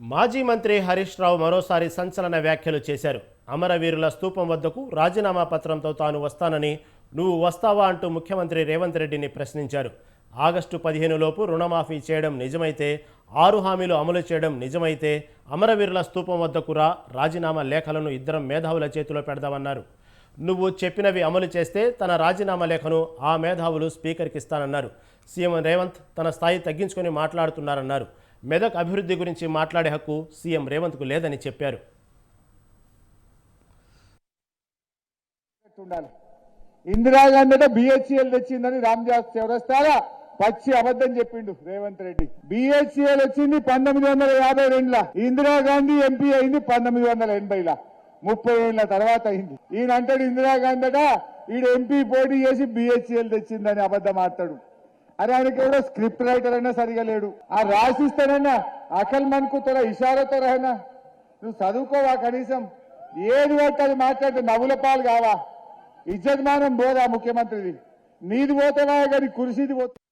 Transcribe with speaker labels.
Speaker 1: మాజీ మంత్రి హరీష్ రావు మరోసారి సంచలన వ్యాఖ్యలు చేశారు. అమరవీరుల స్తూపం వద్దకు రాజీనామా పత్రంతో తాను వస్తానని నువ్వు వస్తావా అంటూ ముఖ్యమంత్రి రేవంత్ రెడ్డిని ప్రశ్నించారు. ఆగస్టు పదిహేను లోపు రుణమాఫీ చేయడం నిజమైతే ఆరు హామీలు అమలు చేయడం నిజమైతే అమరవీరుల స్తూపం వద్దకు రా రాజీనామా లేఖలను ఇద్దరం మేధావుల చేతిలో పెడదామన్నారు. నువ్వు చెప్పినవి అమలు చేస్తే తన రాజీనామా లేఖను ఆ మేధావులు స్పీకర్కి ఇస్తానన్నారు. సీఎం రేవంత్ తన స్థాయి తగ్గించుకొని మాట్లాడుతున్నారన్నారు. మెదక్ అభివృద్ధి గురించి మాట్లాడే హక్కు సీఎం రేవంత్కు లేదని చెప్పారు.
Speaker 2: ఉండాలి. ఇందిరాగాంధీ అంటే బిహెచ్ఎల్ తెచ్చిందని రామ్దాస్ చౌరస్తారా పచ్చి అబద్ధం చెప్పిండు రేవంత్ రెడ్డి. బిహెచ్ఎల్ వచ్చింది పంతొమ్మిది వందల యాభై రెండులా. ఇందిరాగాంధీ ఎంపీ అయింది పంతొమ్మిది వందల ఎనభైలా. ముప్పై ఏళ్ళ తర్వాత అయింది. ఈయన అంటాడు ఇందిరాగాంధీ అట ఈడు ఎంపీ పోటీ చేసి బిహెచ్ఎల్ తెచ్చిందని అబద్ధం ఆడతాడు. అరే ఆయనకి ఎవడో స్క్రిప్ట్ రైటర్ అయినా సరిగా లేడు. ఆ రాసిస్తానన్నా అకల్ మన్కు తోర ఇషారతో రహనా నువ్వు చదువుకోవా కనీసం? ఏది పడితే అది మాట్లాడితే నవ్వుల పాలు కావా? ఇజ్జత్ మానం పోదా ముఖ్యమంత్రిది. నీది పోతావా కానీ కుర్సీది పోతా